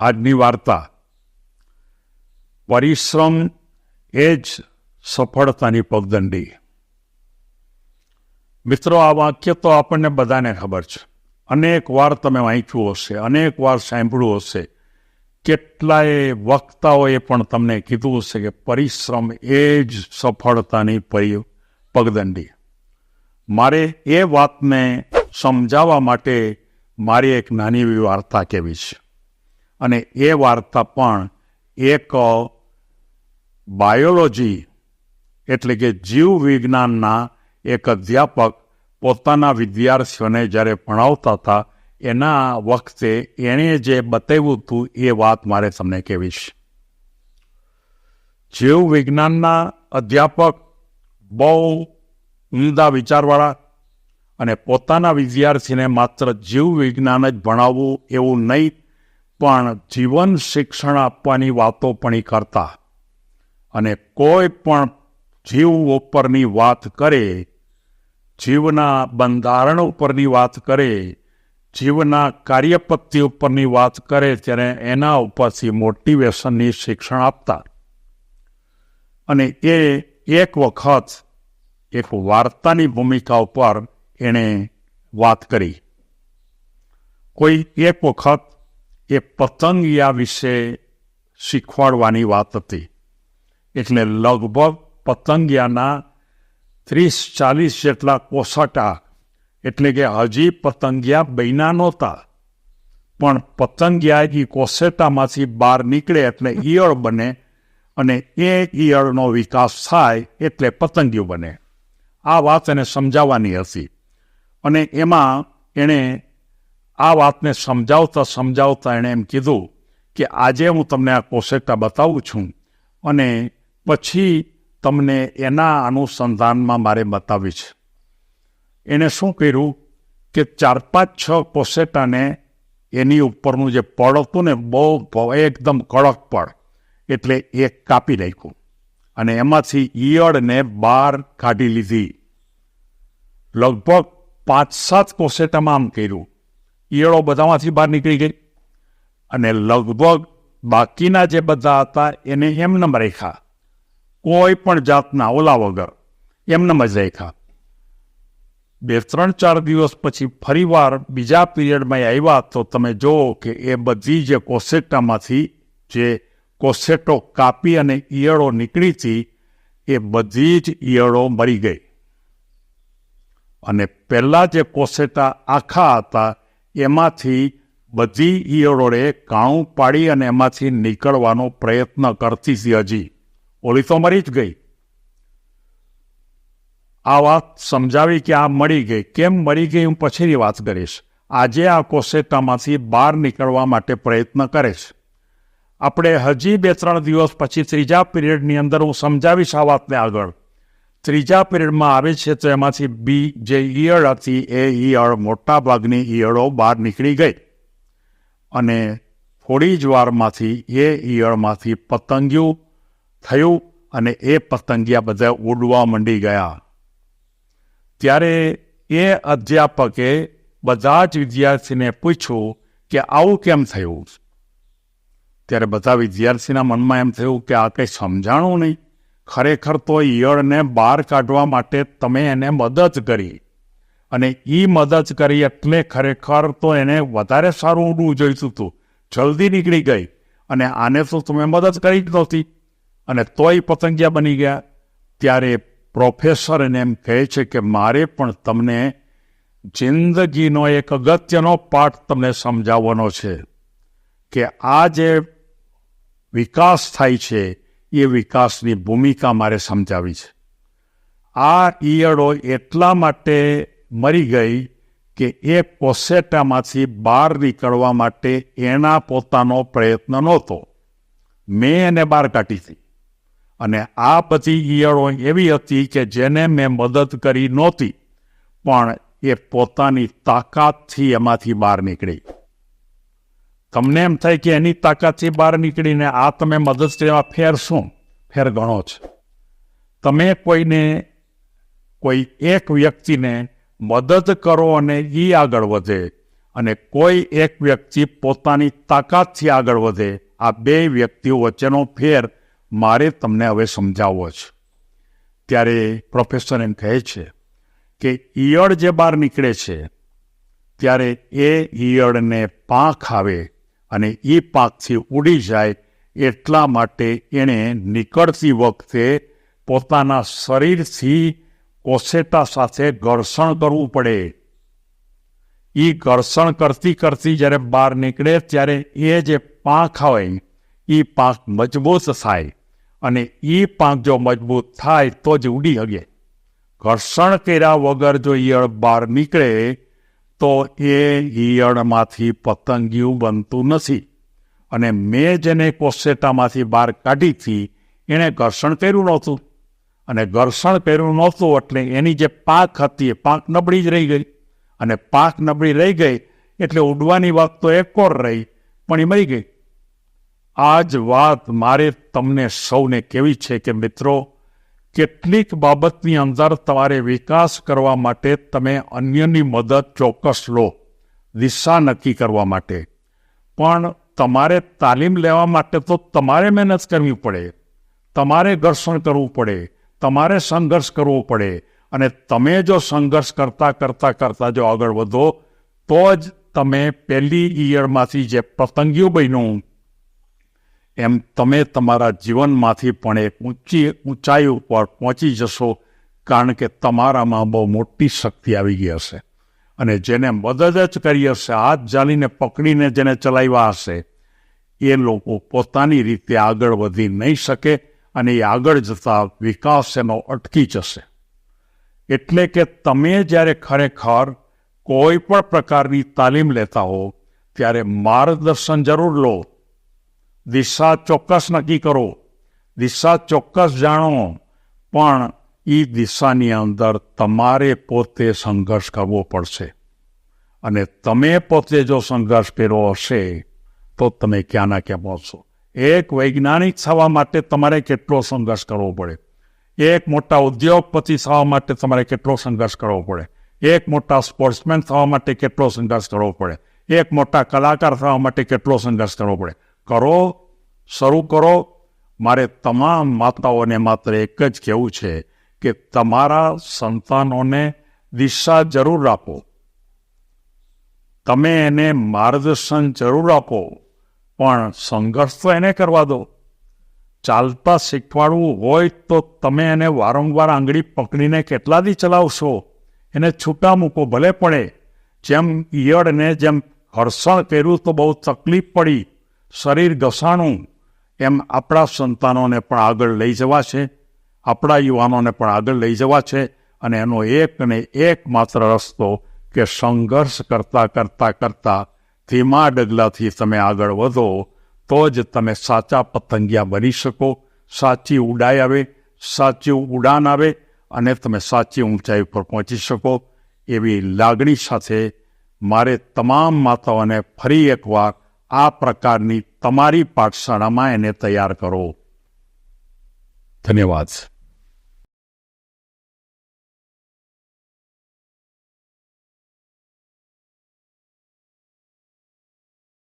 આજની વાર્તા. પરિશ્રમ એ જ સફળતાની પગદંડી. મિત્રો, આ વાક્ય તો આપણને બધાને ખબર છે. અનેક વાર તમે વાંચ્યું હશે, અનેક વાર સાંભળ્યું હશે. કેટલાય વક્તાઓએ પણ તમને કીધું હશે કે પરિશ્રમ એ જ સફળતાની પગદંડી. મારે એ વાતને સમજાવવા માટે મારી એક નાની એવી વાર્તા કહેવી છે. અને એ વાર્તા પણ એક બાયોલોજી એટલે કે જીવ વિજ્ઞાનના એક અધ્યાપક પોતાના વિદ્યાર્થીઓને જ્યારે ભણાવતા હતા, એના વખતે એણે જે બતાવ્યું હતું એ વાત મારે તમને કહેવીશ જીવ વિજ્ઞાનના અધ્યાપક બહુ ઉમદા વિચારવાળા અને પોતાના વિદ્યાર્થીને માત્ર જીવ વિજ્ઞાન જ ભણાવવું એવું નહીં પણ જીવન શિક્ષણ આપવાની વાતો પણ કરતા. અને કોઈ પણ જીવ ઉપરની વાત કરે, જીવના બંધારણ ઉપરની વાત કરે, જીવના કાર્યપત્તિ ઉપરની વાત કરે, ત્યારે એના ઉપરથી મોટિવેશનની શિક્ષણ આપતા. અને એ એક વખત એક વાર્તાની ભૂમિકા ઉપર એણે વાત કરી. કોઈ એક વખત એ પતંગિયા વિશે શીખવાડવાની વાત હતી. એટલે લગભગ પતંગિયાના ત્રીસ ચાલીસ જેટલા કોસટા, એટલે કે હજી પતંગિયા બૈના નહોતા. પણ પતંગિયા એ કોસેટામાંથી બહાર નીકળે એટલે ઈયળ બને અને એ ઈયળનો વિકાસ થાય એટલે પતંગિયું બને. આ વાત એને સમજાવવાની હતી. અને એમાં એણે આ વાતને સમજાવતા સમજાવતા એણે એમ કીધું કે આજે હું તમને આ કોસેટા બતાવું છું અને પછી તમને એના અનુસંધાનમાં મારે બતાવી છે એણે શું કર્યું કે ચાર પાંચ છ કોસેટાને એની ઉપરનું જે પડ હતું ને બહુ એકદમ કડક પડ, એટલે એ કાપી નાખ્યું અને એમાંથી ઈયળને બહાર કાઢી લીધી. લગભગ પાંચ સાત કોસેટામાં આમ કર્યું. ઈયળો બધામાંથી બહાર નીકળી ગઈ. અને લગભગ બાકીના જે બધા હતા, એને એમનેમ રાખ્યા કોઈ પણ જાતના ઓલા વગર એમનેમ જ રાખ્યા બે, ત્રણ, ચાર દિવસ પછી ફરીવાર બીજા પીરિયડમાં આવ્યા, તો તમે જુઓ કે એ બધી જે કોસેટામાંથી જે કોસેટો કાપી અને ઈયળો નીકળી હતી, એ બધી જ ઈયળો મરી ગઈ. અને પહેલાં જે કોસેટા આખા હતા એમાંથી બધી ઈયળોએ કાણું પાડી અને એમાંથી નીકળવાનો પ્રયત્ન કરતી હતી હજી. ઓલી તો મરી જ ગઈ. આ વાત સમજાવી કે આ મળી ગઈ. કેમ મરી ગઈ હું પછીની વાત કરીશ. આજે આ કોસેટામાંથી બહાર નીકળવા માટે પ્રયત્ન કરે છે આપણે હજી બે ત્રણ દિવસ પછી ત્રીજા પીરિયડની અંદર હું સમજાવીશ આ વાતને આગળ. ત્રીજા પીરિયડમાં આવે છે તો એમાંથી બી, જે ઈયળ હતી એ ઈયળ મોટા ભાગની ઈયળો બહાર નીકળી ગઈ. અને થોડી જ વારમાંથી એ ઈયળમાંથી પતંગિયું થયું અને એ પતંગિયા બધા ઉડવા મંડી ગયા. ત્યારે એ અધ્યાપકે બધા જ વિદ્યાર્થીને પૂછ્યું કે આવું કેમ થયું? ત્યારે બધા વિદ્યાર્થીના મનમાં એમ થયું કે આ કંઈ સમજાણું નહીં. ખરેખર તો ઈયળને બહાર કાઢવા માટે તમે એને મદદ કરી. અને એ મદદ કરી એટલે ખરેખર તો એને વધારે સારું ઉડવું જોઈતું હતું જલ્દી નીકળી ગઈ. અને આને તો તમે મદદ કરી જ નહોતી. અને તોય પતંગિયા બની ગયા. ત્યારે પ્રોફેસર એને એમ કહે છે કે મારે પણ તમને જિંદગીનો એક અગત્યનો પાઠ તમને સમજાવવાનો છે કે આ જે વિકાસ થાય છે એ વિકાસની ભૂમિકા મારે સમજાવી છે. આ ઈયળો એટલા માટે મરી ગઈ કે એ પોસેટામાંથી બહાર નીકળવા માટે એના પોતાનો પ્રયત્ન નહોતો. મેં એને બહાર કાઢી હતી. અને આ બધી ઈયળો એવી હતી કે જેને મેં મદદ કરી નહોતી, પણ એ પોતાની તાકાતથી એમાંથી બહાર નીકળી. તમને એમ થાય કે એની તાકાતથી બહાર નીકળીને આ તમે મદદ કરવા ફેર શું? ફેર ગણો છે. તમે કોઈને, કોઈ એક વ્યક્તિને મદદ કરો અને એ આગળ વધે અને કોઈ એક વ્યક્તિ પોતાની તાકાતથી આગળ વધે, આ બે વ્યક્તિઓ વચ્ચેનો ફેર મારે તમને હવે સમજાવવો છે. ત્યારે પ્રોફેસર એમ કહે છે કે ઈયળ જે બહાર નીકળે છે, ત્યારે એ ઈયળને પાંખ આવે અને એ પાંખથી ઉડી જાય એટલા માટે એણે નીકળતી વખતે પોતાના શરીરથી કોસેટા સાથે ઘર્ષણ કરવું પડે. એ ઘર્ષણ કરતી કરતી જ્યારે બહાર નીકળે ત્યારે એ જે પાંખ હોય એ પાંખ મજબૂત થાય અને એ પાંખ જો મજબૂત થાય તો જ ઉડી શકે. ઘર્ષણ કર્યા વગર જો ઈયળ બહાર નીકળે તો એ ઈયળમાંથી પતંગિયું બનતું નથી. અને મેં જેને કોસેટામાંથી બહાર કાઢી હતી એણે ઘર્ષણ કર્યું નહોતું. અને ઘર્ષણ કર્યું નહોતું એટલે એની જે પાક હતી એ પાક નબળી જ રહી ગઈ. અને પાક નબળી રહી ગઈ એટલે ઉડવાની વાત તો એકોર રહી, પણ એ મરી ગઈ. આ જ વાત મારે તમને સૌને કેવી છે કે મિત્રો કેટલીક બાબતની અંદર તમારે વિકાસ કરવા માટે તમે અન્યની મદદ ચોક્કસ લો, દિશા નક્કી કરવા માટે. પણ તમારે તાલીમ લેવા માટે તો તમારે મહેનત કરવી પડે. તમારે ઘર્ષણ કરવું પડે. તમારે સંઘર્ષ કરવો પડે. અને તમે જો સંઘર્ષ કરતા કરતા કરતા જો આગળ વધો, તો જ તમે પહેલી ઈયરમાંથી જે પતંગિયું બન્યું એમ તમે તમારા જીવનમાંથી પણ એક ઊંચી, ઊંચાઈ ઉપર પહોંચી જશો, કારણ કે તમારામાં બહુ મોટી શક્તિ આવી ગઈ હશે. અને જેને મદદ જ કરી હશે, હાથ જાલીને પકડીને જેને ચલાવ્યા હશે, એ લોકો પોતાની રીતે આગળ વધી નહીં શકે અને એ આગળ જતા વિકાસ એનો અટકી જશે. એટલે કે તમે જ્યારે ખરેખર કોઈ પણ પ્રકારની તાલીમ લેતા હો, ત્યારે માર્ગદર્શન જરૂર લો. દિશા ચોક્કસ નક્કી કરો. દિશા ચોક્કસ જાણો. પણ એ દિશાની અંદર તમારે પોતે સંઘર્ષ કરવો પડશે. અને તમે પોતે જો સંઘર્ષ કર્યો હશે, તો તમે ક્યાંના ક્યાં પહોંચશો? એક વૈજ્ઞાનિક થવા માટે તમારે કેટલો સંઘર્ષ કરવો પડે? એક મોટા ઉદ્યોગપતિ થવા માટે તમારે કેટલો સંઘર્ષ કરવો પડે? એક મોટા સ્પોર્ટ્સમેન થવા માટે કેટલો સંઘર્ષ કરવો પડે? એક મોટા કલાકાર થવા માટે કેટલો સંઘર્ષ કરવો પડે? કરો, શરૂ કરો. મારે તમામ માતાઓને માત્ર એક જ કહેવું છે કે તમારા સંતાનોને દિશા જરૂર આપો. તમે એને માર્ગદર્શન જરૂર આપો, પણ સંઘર્ષ તો એને કરવા દો. ચાલતા શીખવાડવું હોય તો તમે એને વારંવાર આંગળી પકડીને કેટલા દી ચલાવશો? એને છૂટા મૂકો, ભલે પડે. જેમ ઈયળને જેમ હર્ષણ કર્યું તો બહુ તકલીફ પડી. શરીર ઘસાણું એમ આપણા સંતાનોને પણ આગળ લઈ જવા છે, આપણા યુવાનોને પણ આગળ લઈ જવા છે અને એનો એક અને એક માત્ર રસ્તો કે સંઘર્ષ કરતાં કરતાં કરતાં ધીમા ડગલાથી તમે આગળ વધો, તો જ તમે સાચા પતંગિયા બની શકો, સાચી ઉડાઈ આવે, સાચી ઉડાન આવે અને તમે સાચી ઊંચાઈ ઉપર પહોંચી શકો. એવી લાગણી સાથે મારે તમામ માતાઓને ફરી એકવાર આ પ્રકારની તમારી પાઠશાળામાં એને તૈયાર કરો. ધન્યવાદ